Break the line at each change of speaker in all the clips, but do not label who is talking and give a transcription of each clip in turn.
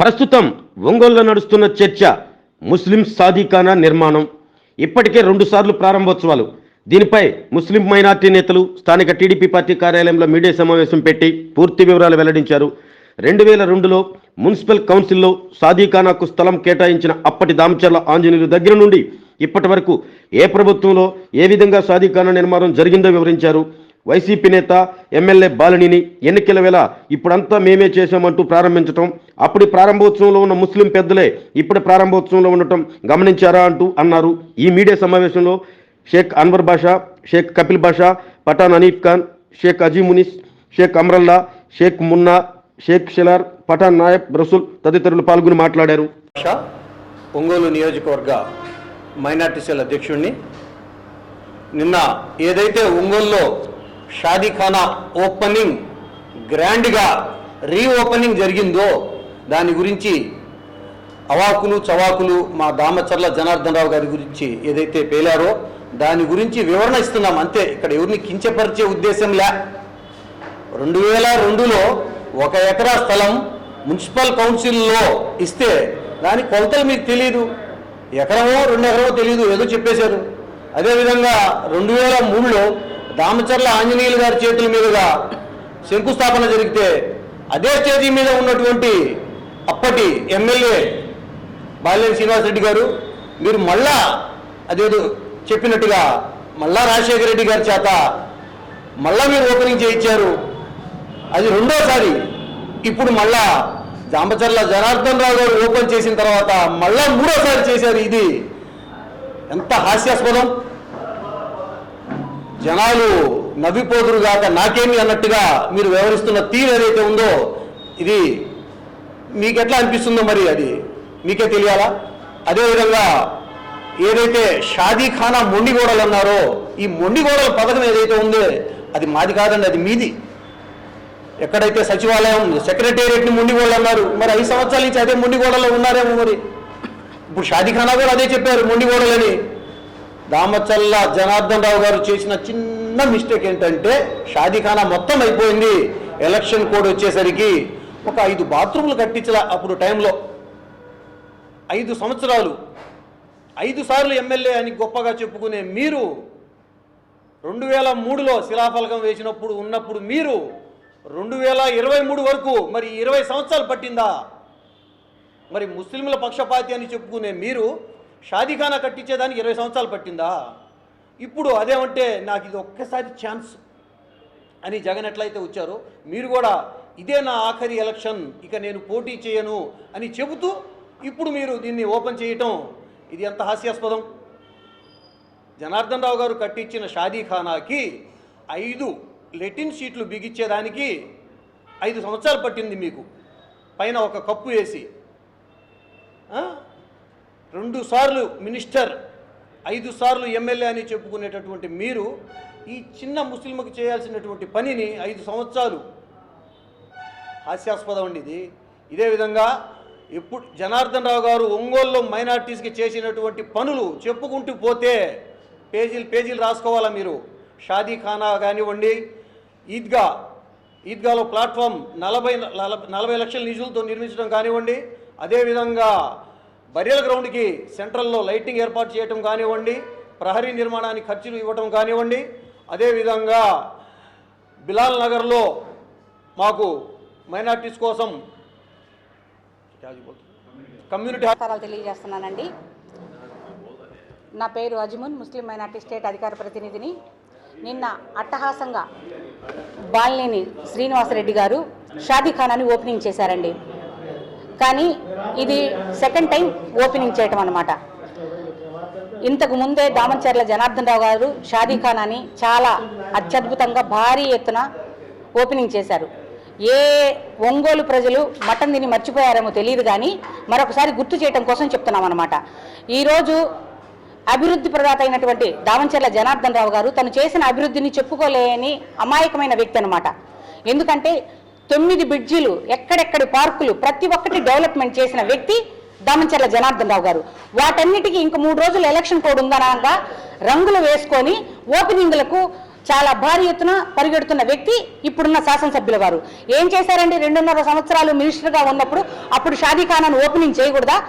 ప్రస్తుతం ఒంగోలులో నడుస్తున్న చర్చ ముస్లిం సాదీఖానా నిర్మాణం. ఇప్పటికే రెండుసార్లు ప్రారంభోత్సవాలు. దీనిపై ముస్లిం మైనార్టీ నేతలు స్థానిక టీడీపీ పార్టీ కార్యాలయంలో మీడియా సమావేశం పెట్టి పూర్తి వివరాలు వెల్లడించారు. రెండు వేల రెండులో మున్సిపల్ కౌన్సిల్లో సాదీఖానాకు స్థలం కేటాయించిన అప్పటి దామచర్ల ఆంజనేయులు దగ్గర నుండి ఇప్పటి వరకు ఏ ప్రభుత్వంలో ఏ విధంగా సాదీఖానా నిర్మాణం జరిగిందో వివరించారు. వైసీపీ నేత ఎమ్మెల్యే బాలినిని ఎన్నికల వేళ ఇప్పుడంతా మేమే చేశామంటూ ప్రారంభించటం అప్పటి ప్రారంభోత్సవంలో ఉన్న ముస్లిం పెద్దలే ఇప్పుడు ప్రారంభోత్సవంలో ఉండటం గమనించారా అంటూ అన్నారు. ఈ మీడియా సమావేశంలో షేక్ అన్వర్ బాషా షేక్ కపిల్ బాషా పఠాన్ అనీఫ్ ఖాన్ షేక్ అజీమునిస్ షేక్ అమ్రల్లా షేక్ మున్నా షేక్ షిలార్ పఠాన్ నాయబ్ రసూల్ తదితరులు పాల్గొని మాట్లాడారు.
ఒంగోలు నియోజకవర్గ మైనార్టీ సెల్ అధ్యక్షుడిని నిన్న ఏదైతే ఒంగోలులో షాదీఖానా ఓపెనింగ్ గ్రాండ్గా రీఓపెనింగ్ జరిగిందో దాని గురించి అవాకులు చవాకులు మా దామచర్ల జనార్దన్ రావు గారి గురించి ఏదైతే పేలారో దాని గురించి వివరణ ఇస్తున్నాం. అంతే ఇక్కడ ఎవరిని కించపరిచే ఉద్దేశం లే. రెండు వేల రెండులో ఒక ఎకరా స్థలం మున్సిపల్ కౌన్సిల్లో ఇస్తే దాని కొలతలు మీకు తెలియదు ఎకరమో రెండు ఎకరమో తెలియదు ఏదో చెప్పేశారు. అదేవిధంగా రెండు వేల మూడులో దామచర్ల ఆంజనేయులు గారి చేతుల మీదుగా శంకుస్థాపన జరిగితే అదే స్టేజీ మీద ఉన్నటువంటి అప్పటి ఎమ్మెల్యే బాలినేని శ్రీనివాసరెడ్డి గారు మీరు మళ్ళా అదేదో చెప్పినట్టుగా మళ్ళా రాజశేఖర రెడ్డి గారి చేత మళ్ళా మీరు ఓపెనింగ్ చేయించారు. అది రెండోసారి. ఇప్పుడు మళ్ళా జాంబచర్ల జనార్దన్ రావు గారు ఓపెన్ చేసిన తర్వాత మళ్ళా మూడోసారి చేశారు ఇది. ఎంత హాస్యాస్పదం. జనాలు నవ్విపోదురుగాక నాకేమి అన్నట్టుగా మీరు వ్యవహరిస్తున్న తీరు ఏదైతే ఉందో ఇది మీకు ఎట్లా అనిపిస్తుందో మరి అది. మీకే తెలియాలా? అదేవిధంగా ఏదైతే షాదీఖానా మొండిగోడలు అన్నారో ఈ మొండిగోడల పథకం ఏదైతే ఉందో అది మాది కాదండి అది మీది. ఎక్కడైతే సచివాలయం సెక్రటేరియట్ని మొండిగోడలు అన్నారు మరి ఐదు సంవత్సరాల నుంచి అదే మొండిగోడలో ఉన్నారేమో మరి. ఇప్పుడు షాదీఖానా కూడా అదే చెప్పారు మొండిగోడలని. దామచల్ల జనార్దన్ రావు గారు చేసిన చిన్న మిస్టేక్ ఏంటంటే షాదీఖానా మొత్తం అయిపోయింది ఎలక్షన్ కోడ్ వచ్చేసరికి ఒక ఐదు బాత్రూమ్లు కట్టించలా అప్పుడు టైంలో. ఐదు సంవత్సరాలు. ఐదు సార్లు ఎమ్మెల్యే అని గొప్పగా చెప్పుకునే మీరు రెండు వేల మూడులో శిలాఫలకం వేసినప్పుడు ఉన్నప్పుడు మీరు రెండు వేల ఇరవై మూడు వరకు మరి ఇరవై సంవత్సరాలు పట్టిందా? మరి ముస్లింల పక్షపాతి అని చెప్పుకునే మీరు షాదీఖానా కట్టించేదానికి ఇరవై సంవత్సరాలు పట్టిందా? ఇప్పుడు అదేమంటే నాకు ఇది ఒక్కసారి ఛాన్స్ అని జగన్ ఎట్లయితే వచ్చారో మీరు కూడా ఇదే నా ఆఖరి ఎలక్షన్ ఇక నేను పోటీ చేయను అని చెబుతూ ఇప్పుడు మీరు దీన్ని ఓపెన్ చేయటం ఇది ఎంత హాస్యాస్పదం. జనార్దన్ రావు గారు కట్టించిన షాదీఖానాకి ఐదు లెటిన్ షీట్లు బిగించేదానికి ఐదు సంవత్సరాలు పట్టింది మీకు. పైన ఒక కప్పు వేసి రెండు సార్లు మినిస్టర్ ఐదు సార్లు ఎమ్మెల్యే అని చెప్పుకునేటటువంటి మీరు ఈ చిన్న ముస్లింకి చేయాల్సినటువంటి పనిని ఐదు సంవత్సరాలు హాస్యాస్పదం అండి ఇది. ఇదే విధంగా ఎప్పుడు జనార్దన్ రావు గారు ఒంగోలులో మైనార్టీస్కి చేసినటువంటి పనులు చెప్పుకుంటూ పోతే పేజీలు పేజీలు రాసుకోవాలా మీరు? షాదీ ఖానా కానివ్వండి ఈద్గా ఈద్గాలో ప్లాట్ఫామ్ నలభై నలభై లక్షల నిధులతో నిర్మించడం కానివ్వండి అదేవిధంగా బరియల్ గ్రౌండ్కి సెంట్రల్లో లైటింగ్ ఏర్పాటు చేయటం కానివ్వండి ప్రహరీ నిర్మాణానికి ఖర్చులు ఇవ్వటం కానివ్వండి అదేవిధంగా బిలాల్ నగర్లో మాకు మైనార్టీస్ కోసం కమ్యూనిటీ
తెలియజేస్తున్నానండి. నా పేరు అజ్మున్ ముస్లిం మైనార్టీ స్టేట్ అధికార ప్రతినిధిని. నిన్న అట్టహాసంగా బాలినేని శ్రీనివాసరెడ్డి గారు షాదీఖానాని ఓపెనింగ్ చేశారండి. కానీ ఇది సెకండ్ టైం ఓపెనింగ్ చేయటం అనమాట ఇంతకు ముందే దామచర్ల జనార్దన్ రావు గారు షాదీఖానాని చాలా అత్యద్భుతంగా భారీ ఎత్తున ఓపెనింగ్ చేశారు. ఏ ఒంగోలు ప్రజలు మటన్ తిని మర్చిపోయారేమో తెలియదు కానీ మరొకసారి గుర్తు చేయడం కోసం చెప్తున్నాం అనమాట ఈరోజు అభివృద్ధి ప్రదాత అయినటువంటి దావంచర్ల జనార్దన్ రావు గారు తను చేసిన అభివృద్ధిని చెప్పుకోలేని అమాయకమైన వ్యక్తి అనమాట ఎందుకంటే తొమ్మిది బ్రిడ్జిలు ఎక్కడెక్కడి పార్కులు ప్రతి ఒక్కటి డెవలప్మెంట్ చేసిన వ్యక్తి దామంచర్ల జనార్దన్ రావు గారు. వాటన్నిటికీ ఇంక మూడు రోజులు ఎలక్షన్ కోడ్ ఉందనగా రంగులు వేసుకొని ఓపెనింగ్లకు చాలా భారీ ఎత్తున పరిగెడుతున్న వ్యక్తి ఇప్పుడున్న శాసనసభ్యుల వారు. ఏం చేశారండి? రెండున్నర సంవత్సరాలు మినిస్టర్గా ఉన్నప్పుడు అప్పుడు షాదీఖానాను ఓపెనింగ్ చేయకూడదా?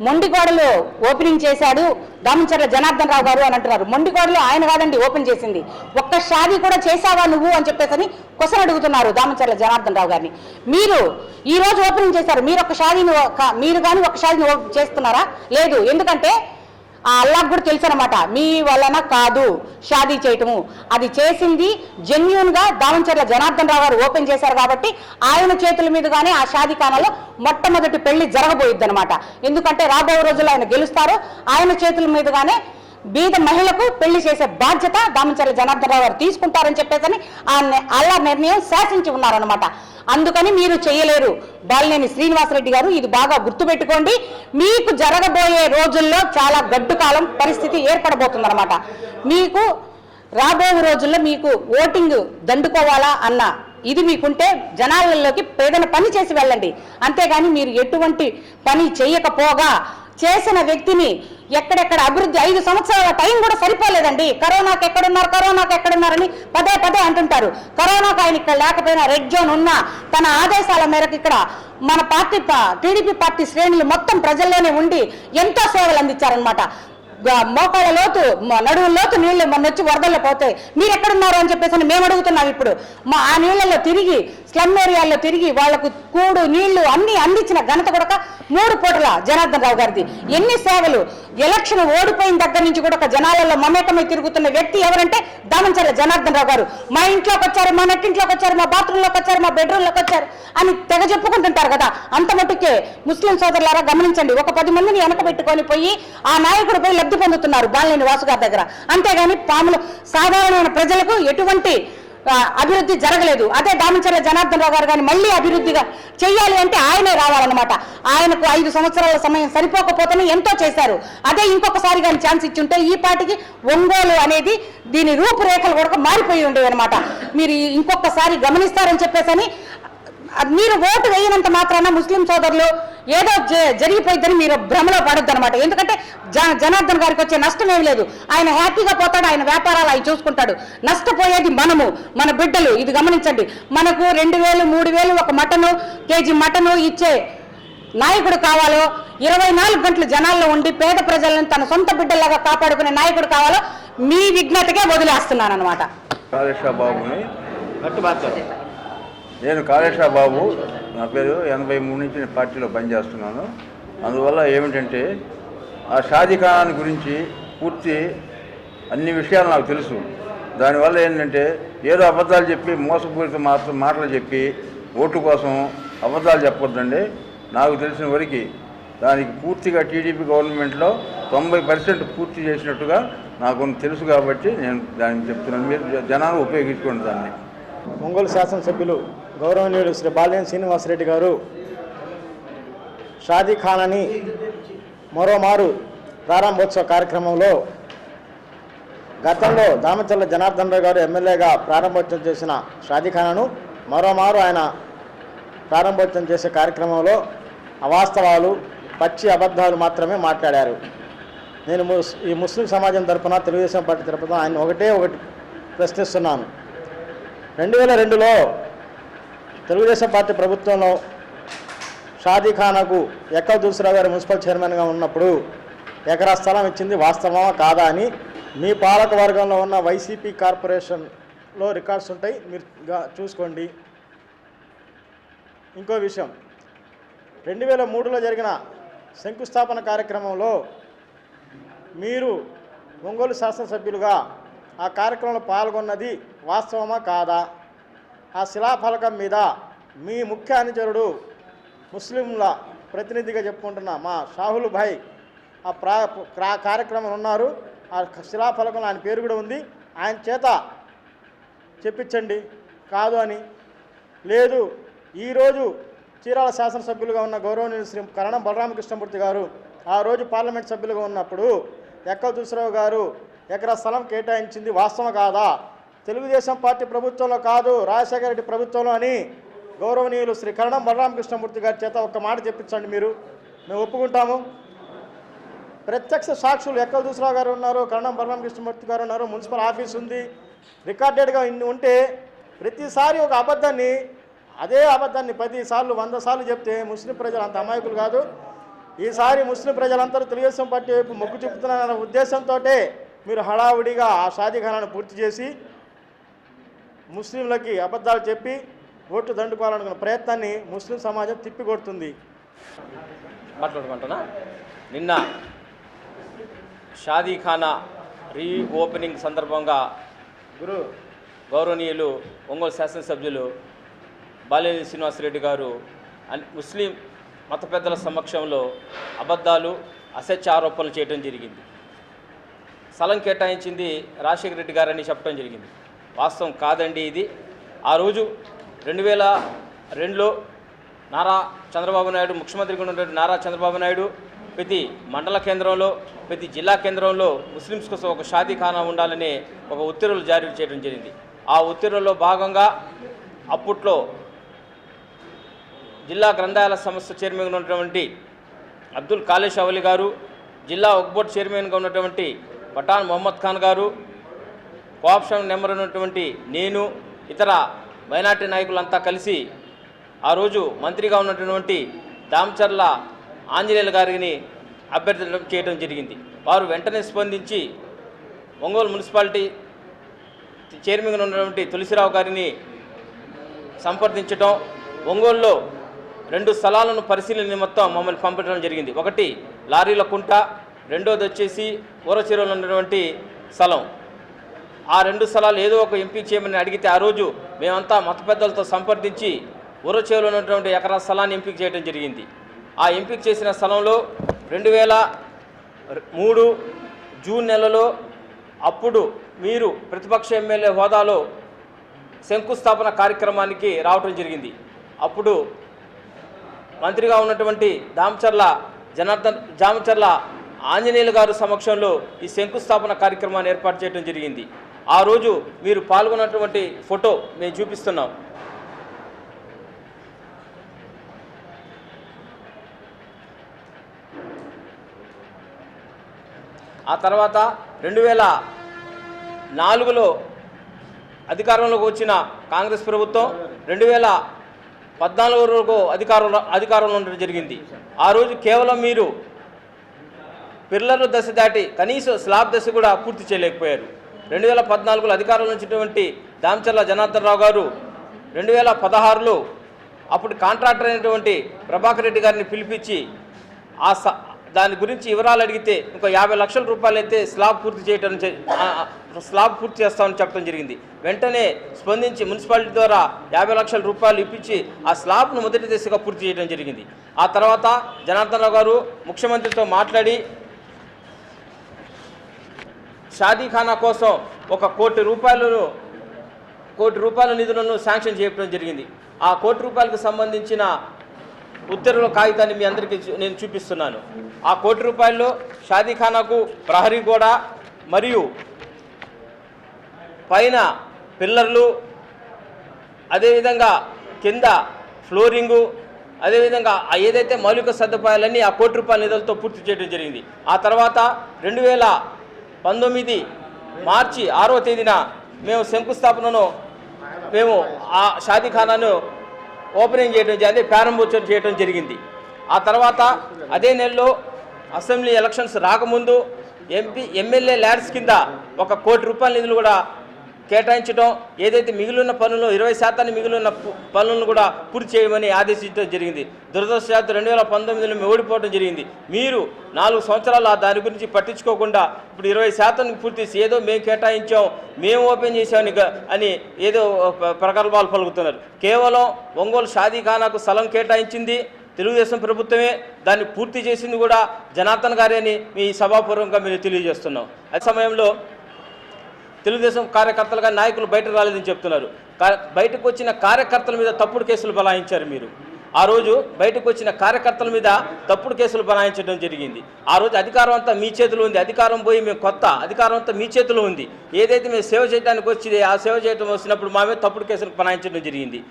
మొండిగోడలో ఓపెనింగ్ చేశాడు దామచర్ల జనార్దన్ రావు గారు అని అంటున్నారు. మొండిగోడలో ఆయన కాదండి ఓపెన్ చేసింది. ఒక్క షాదీ కూడా చేశావా నువ్వు అని చెప్పేసి కొసలు అడుగుతున్నారు దామచర్ల జనార్దన్ రావు గారిని. మీరు ఈ రోజు ఓపెనింగ్ చేశారు. మీరు ఒక షాదీని ఒక- మీరు కానీ ఒక షాదీని ఓపెన్ చేస్తున్నారా? లేదు. ఎందుకంటే ఆ అల్లాహ్ కూడా తెలుసు అనమాట మీ వలన కాదు షాదీ చేయటము. అది చేసింది జెన్యున్గా దావంచర్ల జనార్దన్ రావు గారు ఓపెన్ చేశారు కాబట్టి ఆయన చేతుల మీదుగానే ఆ షాదీ ఖానాలో మొట్టమొదటి పెళ్ళి జరగబోయిద్ది అనమాట ఎందుకంటే రాబోయే రోజుల్లో ఆయన గెలుస్తారు. ఆయన చేతుల మీదుగానే బీద మహిళకు పెళ్ళి చేసే బాధ్యత దామచర్ల జనార్దన్ రావు గారు తీసుకుంటారని చెప్పేసి అలా అల్లా నిర్ణయం శాసించి ఉన్నారనమాట అందుకని మీరు చేయలేరు. బాలినేని శ్రీనివాసరెడ్డి గారు ఇది బాగా గుర్తుపెట్టుకోండి. మీకు జరగబోయే రోజుల్లో చాలా గడ్డు కాలం పరిస్థితి ఏర్పడబోతుందన్నమాట. మీకు రాబోయే రోజుల్లో మీకు ఓటింగ్ దండుకోవాలా అన్న ఇది మీకుంటే జనాలలోకి పేదన పని చేసి వెళ్ళండి. అంతేగాని మీరు ఎటువంటి పని చేయకపోగా చేసిన వ్యక్తిని ఎక్కడెక్కడ అభివృద్ధి ఐదు సంవత్సరాల టైం కూడా సరిపోలేదండి. కరోనాకి ఎక్కడున్నారు కరోనాకి ఎక్కడున్నారని పదే పదే అంటుంటారు. కరోనాకు ఆయన ఇక్కడ లేకపోయినా రెడ్ జోన్ ఉన్నా తన ఆదేశాల మేరకు ఇక్కడ మన పార్టీ టీడీపీ పార్టీ శ్రేణులు మొత్తం ప్రజల్లోనే ఉండి ఎంతో సేవలు అందించారనమాట గ- మోకాళ్ళ లోతు నడువు లోతు నీళ్ళు మొన్న వచ్చి వరదల్లో పోతాయి మీరు ఎక్కడున్నారు అని చెప్పేసి అని మేము అడుగుతున్నాం ఇప్పుడు. మా ఆ నీళ్ళలో తిరిగి స్లమ్ ఏరియాల్లో తిరిగి వాళ్ళకు కూడు నీళ్ళు అన్ని అందించిన ఘనత కూడా మూడు పూటల జనార్దన్ రావు గారిది. ఎన్ని సేవలు? ఎలక్షన్ ఓడిపోయిన దగ్గర నుంచి కూడా ఒక జనాలలో మమేకమై తిరుగుతున్న వ్యక్తి ఎవరంటే దామంచర్ల జనార్దన్ రావు గారు. మా ఇంట్లోకి వచ్చారు మా నెట్టింట్లోకి వచ్చారు మా బాత్రూంలోకి వచ్చారు మా బెడ్రూమ్లోకి వచ్చారు అని తెగ చెప్పుకుంటుంటారు కదా. అంత మటుకే ముస్లిం సోదరులారా గమనించండి. ఒక పది మందిని వెనకబెట్టుకొని పోయి ఆ నాయకుడు పోయి లబ్ధి పొందుతున్నారు బాలినేని వాసు గారి దగ్గర. అంతేగాని పాములు సాధారణమైన ప్రజలకు ఎటువంటి అభివృద్ధి జరగలేదు. అదే దామచర్ల జనార్దన్ రావు గారు కానీ మళ్ళీ అభివృద్ధిగా చేయాలి అంటే ఆయనే రావాలన్నమాట. ఆయనకు ఐదు సంవత్సరాల సమయం సరిపోకపోతేనే ఎంతో చేశారు. అదే ఇంకొకసారి కానీ ఛాన్స్ ఇచ్చుంటే ఈ పాటికి ఒంగోలు అనేది దీని రూపురేఖలు కూడా మారిపోయి ఉండేవి అనమాట మీరు ఇంకొకసారి గమనిస్తారని చెప్పేసని మీరు ఓటు వేయనంత మాత్రాన ముస్లిం సోదరులు ఏదో జ- జరిగిపోయిద్దని మీరు భ్రమలో పడొద్దు అనమాట ఎందుకంటే జనార్దన్ గారికి వచ్చే నష్టం ఏమి లేదు. ఆయన హ్యాపీగా పోతాడు ఆయన వ్యాపారాలు ఆయన చూసుకుంటాడు. నష్టపోయేది మనము మన బిడ్డలు. ఇది గమనించండి. మనకు రెండు వేలు మూడు వేలు ఒక మటను కేజీ మటను ఇచ్చే నాయకుడు కావాలో ఇరవై నాలుగు గంటలు జనాల్లో ఉండి పేద ప్రజలను తన సొంత బిడ్డలాగా కాపాడుకునే నాయకుడు కావాలో మీ విజ్ఞతకే వదిలేస్తున్నాను అనమాట
నేను కాళేశ్వర బాబు నా పేరు ఎనభై మూడు నుంచి నేను పార్టీలో పనిచేస్తున్నాను. అందువల్ల ఏమిటంటే ఆ షాజీఖాన్ గురించి పూర్తి అన్ని విషయాలు నాకు తెలుసు. దానివల్ల ఏంటంటే ఏదో అబద్ధాలు చెప్పి మోసపూరిత మాత్రం మాటలు చెప్పి ఓటు కోసం అబద్ధాలు చెప్పొద్దండి. నాకు తెలిసిన వరకు దానికి పూర్తిగా టీడీపీ గవర్నమెంట్లో తొంభై పర్సెంట్ పూర్తి చేసినట్టుగా నాకు తెలుసు కాబట్టి నేను దానికి చెప్తున్నాను. మీరు జనాలు ఉపయోగించుకోండి దాన్ని.
ఒంగోలు శాసనసభ్యులు గౌరవనీయుడు శ్రీ బాలినేని శ్రీనివాసరెడ్డి గారు షాదీ ఖానాని మరోమారు ప్రారంభోత్సవ కార్యక్రమంలో గతంలో దామచల్ల జనార్దన్ రావు గారు ఎమ్మెల్యేగా ప్రారంభోత్సవం చేసిన షాదీ ఖానాను మరోమారు ఆయన ప్రారంభోత్సవం చేసే కార్యక్రమంలో అవాస్తవాలు పచ్చి అబద్ధాలు మాత్రమే మాట్లాడారు. నేను ముస్ ఈ ముస్లిం సమాజం తరఫున తెలుగుదేశం పార్టీ తరఫున ఆయన ఒకటే ఒకటి ప్రశ్నిస్తున్నాను. రెండు వేల రెండులో తెలుగుదేశం పార్టీ ప్రభుత్వంలో షాదీఖానాకు ఎక్కవ దూసరావు గారు మున్సిపల్ చైర్మన్గా ఉన్నప్పుడు ఎకరా స్థలం ఇచ్చింది వాస్తవమా కాదా అని మీ పాలక వర్గంలో ఉన్న వైసీపీ కార్పొరేషన్లో రికార్డ్స్ ఉంటాయి మీరు చూసుకోండి. ఇంకో విషయం రెండు వేల మూడులో జరిగిన శంకుస్థాపన కార్యక్రమంలో మీరు ఒంగోలు శాసనసభ్యులుగా ఆ కార్యక్రమంలో పాల్గొన్నది వాస్తవమా కాదా? ఆ శిలాఫలకం మీద మీ ముఖ్య అనుచరుడు ముస్లింల ప్రతినిధిగా చెప్పుకుంటున్న మా షాహుల్ భాయ్ ఆ ప్రా కార్యక్రమం ఉన్నారు. ఆ శిలాఫలకంలో ఆయన పేరు కూడా ఉంది. ఆయన చేత చెప్పించండి. కాదు అని. లేదు ఈరోజు చీరాల శాసనసభ్యులుగా ఉన్న గౌరవనీయులు శ్రీ కరణం బలరామకృష్ణమూర్తి గారు ఆ రోజు పార్లమెంట్ సభ్యులుగా ఉన్నప్పుడు ఎక్కల దుసరావు గారు ఎకరా స్థలం కేటాయించింది వాస్తవం కాదా? తెలుగుదేశం పార్టీ ప్రభుత్వంలో కాదు రాజశేఖర రెడ్డి ప్రభుత్వంలో అని గౌరవనీయులు శ్రీ కరణం బలరామకృష్ణమూర్తి గారి చేత ఒక మాట చెప్పించండి మీరు. మేము ఒప్పుకుంటాము. ప్రత్యక్ష సాక్షులు ఎక్కల దూసరావు గారు ఉన్నారు కరణం బలరామకృష్ణమూర్తి గారు ఉన్నారు మున్సిపల్ ఆఫీస్ ఉంది. రికార్డెడ్గా ఇన్ని ఉంటే ప్రతిసారి ఒక అబద్ధాన్ని అదే అబద్ధాన్ని పదిసార్లు వంద సార్లు చెప్తే ముస్లిం ప్రజలు అంత అమాయకులు కాదు. ఈసారి ముస్లిం ప్రజలందరూ తెలుగుదేశం పార్టీ వైపు మొగ్గు చూపుతున్నారన్న ఉద్దేశంతో మీరు హడావుడిగా ఆ షాదీఖానాను పూర్తి చేసి ముస్లింలకి అబద్ధాలు చెప్పి ఓట్లు దండుకోవాలనుకున్న ప్రయత్నాన్ని ముస్లిం సమాజం తిప్పికొడుతుంది.
మాట్లాడమంటున్నా నిన్న షాదీఖానా రీ ఓపెనింగ్ సందర్భంగా
గురు.
గౌరవనీయులు ఒంగోలు శాసనసభ్యులు బాలేని శ్రీనివాసరెడ్డి గారు అన్- ముస్లిం మత పెద్దల సమక్షంలో అబద్ధాలు అసత్య ఆరోపణలు చేయడం జరిగింది. స్థలం కేటాయించింది రాజశేఖర రెడ్డి గారని చెప్పడం జరిగింది. వాస్తవం కాదండి ఇది. ఆ రోజు రెండు వేల రెండులో నారా చంద్రబాబు నాయుడు ముఖ్యమంత్రిగా ఉన్నటువంటి నారా చంద్రబాబు నాయుడు ప్రతి మండల కేంద్రంలో ప్రతి జిల్లా కేంద్రంలో ముస్లిమ్స్ కోసం ఒక షాదీఖానా ఉండాలని ఒక ఉత్తర్వులు జారీ చేయడం జరిగింది. ఆ ఉత్తర్వుల్లో భాగంగా అప్పట్లో జిల్లా గ్రంథాలయ సంస్థ చైర్మన్గా ఉన్నటువంటి అబ్దుల్ కాలేష్ అవలి గారు జిల్లా ఒక్బోర్డ్ చైర్మన్గా ఉన్నటువంటి పఠాన్ మొహమ్మద్ ఖాన్ గారు కోఆప్షన్ నెంబర్ ఉన్నటువంటి నేను ఇతర మైనార్టీ నాయకులంతా కలిసి ఆ రోజు మంత్రిగా ఉన్నటువంటి దామచర్ల ఆంజనేయులు గారిని అభ్యర్థించడం చేయడం జరిగింది. వారు వెంటనే స్పందించి ఒంగోలు మున్సిపాలిటీ చైర్మన్గా ఉన్నటువంటి తులసిరావు గారిని సంప్రదించడం ఒంగోలులో రెండు స్థలాలను పరిశీలన నిమిత్తం మమ్మల్ని పంపించడం జరిగింది. ఒకటి లారీల కుంట రెండోది వచ్చేసి ఊరచెరువులో ఉన్నటువంటి స్థలం. ఆ రెండు స్థలాలు ఏదో ఒక ఎంపిక చేయమని అడిగితే ఆ రోజు మేమంతా మత పెద్దలతో సంప్రదించి ఉరచేలో ఉన్నటువంటి ఎకరా స్థలాన్ని ఎంపిక చేయడం జరిగింది. ఆ ఎంపిక చేసిన స్థలంలో రెండు వేల మూడు జూన్ నెలలో అప్పుడు మీరు ప్రతిపక్ష ఎమ్మెల్యే హోదాలో శంకుస్థాపన కార్యక్రమానికి రావటం జరిగింది. అప్పుడు మంత్రిగా ఉన్నటువంటి దామచర్ల జనార్దన్ జామచర్ల ఆంజనేయులు గారు సమక్షంలో ఈ శంకుస్థాపన కార్యక్రమాన్ని ఏర్పాటు చేయడం జరిగింది. ఆ రోజు మీరు పాల్గొన్నటువంటి ఫోటో మేము చూపిస్తున్నాం. ఆ తర్వాత రెండు వేల నాలుగులో అధికారంలోకి వచ్చిన కాంగ్రెస్ ప్రభుత్వం రెండు వేల పద్నాలుగు వరకు అధికారంలో అధికారంలో ఉండడం జరిగింది. ఆ రోజు కేవలం మీరు పిల్లల దశ దాటి కనీసం స్లాబ్ దశ కూడా పూర్తి చేయలేకపోయారు. రెండు వేల పద్నాలుగులో అధికారంలో ఉంచినటువంటి దామచర్ల జనార్దన్ రావు గారు రెండు వేల పదహారులో అప్పుడు కాంట్రాక్టర్ అయినటువంటి ప్రభాకర్ రెడ్డి గారిని పిలిపించి ఆ స దాని గురించి వివరాలు అడిగితే ఇంకో యాభై లక్షల రూపాయలు అయితే స్లాబ్ పూర్తి చేయడం చే- స్లాబ్ పూర్తి చేస్తామని చెప్పడం జరిగింది. వెంటనే స్పందించి మున్సిపాలిటీ ద్వారా యాభై లక్షల రూపాయలు ఇప్పించి ఆ స్లాబ్ను మొదటి దశగా పూర్తి చేయడం జరిగింది. ఆ తర్వాత జనార్దన్ రావు గారు ముఖ్యమంత్రితో మాట్లాడి షాదీఖానా కోసం ఒక కోటి రూపాయలను కోటి రూపాయల నిధులను శాంక్షన్ చేయడం జరిగింది. ఆ కోటి రూపాయలకు సంబంధించిన ఉత్తర్వుల కాగితాన్ని మీ అందరికీ నేను చూపిస్తున్నాను. ఆ కోటి రూపాయల్లో షాదీఖానాకు ప్రహరీ గోడ మరియు పైన పిల్లర్లు అదేవిధంగా కింద ఫ్లోరింగు అదేవిధంగా ఏదైతే మౌలిక సదుపాయాలన్నీ ఆ కోటి రూపాయల నిధులతో పూర్తి చేయడం జరిగింది. ఆ తర్వాత రెండు వేల పంతొమ్మిది మార్చి ఆరో తేదీన మేము శంకుస్థాపనను మేము ఆ షాదీఖానాను ఓపెనింగ్ చేయడం జరిగింది ప్రారంభోత్సవం చేయడం జరిగింది. ఆ తర్వాత అదే నెలలో అసెంబ్లీ ఎలక్షన్స్ రాకముందు ఎంపీ ఎమ్మెల్యే ల్యాడ్స్ కింద ఒక కోటి రూపాయల నిధులు కూడా కేటాయించడం ఏదైతే మిగిలిన పనులు ఇరవై శాతాన్ని మిగిలిన పనులను కూడా పూర్తి చేయమని ఆదేశించడం జరిగింది. దురదృష్టవశాత్తు రెండు వేల పంతొమ్మిదిలో ఓడిపోవడం జరిగింది. మీరు నాలుగు సంవత్సరాలు దాని గురించి పట్టించుకోకుండా ఇప్పుడు ఇరవై శాతం పూర్తి చేసి ఏదో మేము కేటాయించాం మేము ఓపెన్ చేసామని అని ఏదో ప్రకల్పాలు పలుకుతున్నారు. కేవలం ఒంగోలు షాదీఖానాకు స్థలం కేటాయించింది తెలుగుదేశం ప్రభుత్వమే. దాన్ని పూర్తి చేసింది కూడా జనార్దన్ గారే అని మీ సభాపూర్వకంగా మీరు తెలియజేస్తున్నాం. అదే సమయంలో తెలుగుదేశం కార్యకర్తలుగా నాయకులు బయటకు రాలేదని చెప్తున్నారు. కా- బయటకు వచ్చిన కార్యకర్తల మీద తప్పుడు కేసులు బలాయించారు మీరు. ఆ రోజు బయటకు వచ్చిన కార్యకర్తల మీద తప్పుడు కేసులు బనాయించడం జరిగింది. ఆ రోజు అధికారం అంతా మీ చేతిలో ఉంది. అధికారం పోయి మేము కొత్త అధికారం అంతా మీ చేతిలో ఉంది. ఏదైతే మేము సేవ చేయడానికి వచ్చింది ఆ సేవ చేయడం వచ్చినప్పుడు మా మీద తప్పుడు కేసులు బనాయించడం జరిగింది.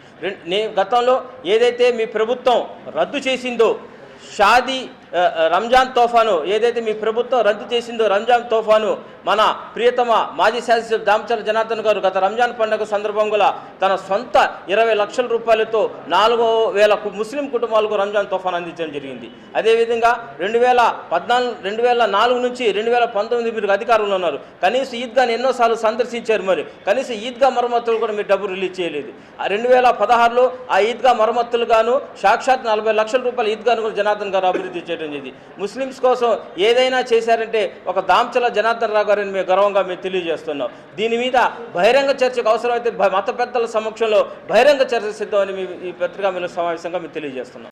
నేను గతంలో ఏదైతే మీ ప్రభుత్వం రద్దు చేసిందో షాదీ రంజాన్ తోఫాను ఏదైతే మీ ప్రభుత్వం రద్దు చేసిందో రంజాన్ తోఫాను మన ప్రియతమ మాజీ శాసనసభ్యులు దామచల జనార్దన్ గారు గత రంజాన్ పండుగ సందర్భంగా తన సొంత ఇరవై లక్షల రూపాయలతో నాలుగో వేల ముస్లిం కుటుంబాలకు రంజాన్ తోఫాను అందించడం జరిగింది. అదేవిధంగా రెండు వేల పద్నాలుగు రెండు వేల నాలుగు నుంచి రెండు వేల పంతొమ్మిది మీరు అధికారంలో ఉన్నారు. కనీసం ఈద్గాని ఎన్నోసార్లు సందర్శించారు మరి. కనీసం ఈద్గా మరమ్మతులు కూడా మీరు డబ్బు రిలీజ్ చేయలేదు. ఆ రెండు వేల పదహారులో ఆ ఈద్గా మరమ్మతులు గాను సాక్షాత్ నలభై లక్షల రూపాయల ఈద్గాను కూడా జనార్దన్ గారు అభివృద్ధి చేయడం జరిగింది. ముస్లిమ్స్ కోసం ఏదైనా చేశారంటే ఒక దాంచల జనార్దన్ రావు గారిని మేము గర్వంగా మేము తెలియజేస్తున్నాం. దీని మీద బహిరంగ చర్చకు అవసరమైతే మత పెద్దల సమక్షంలో బహిరంగ చర్చ సిద్ధమని మేము ఈ పత్రికా మీద సమావేశంగా మేము తెలియజేస్తున్నాం.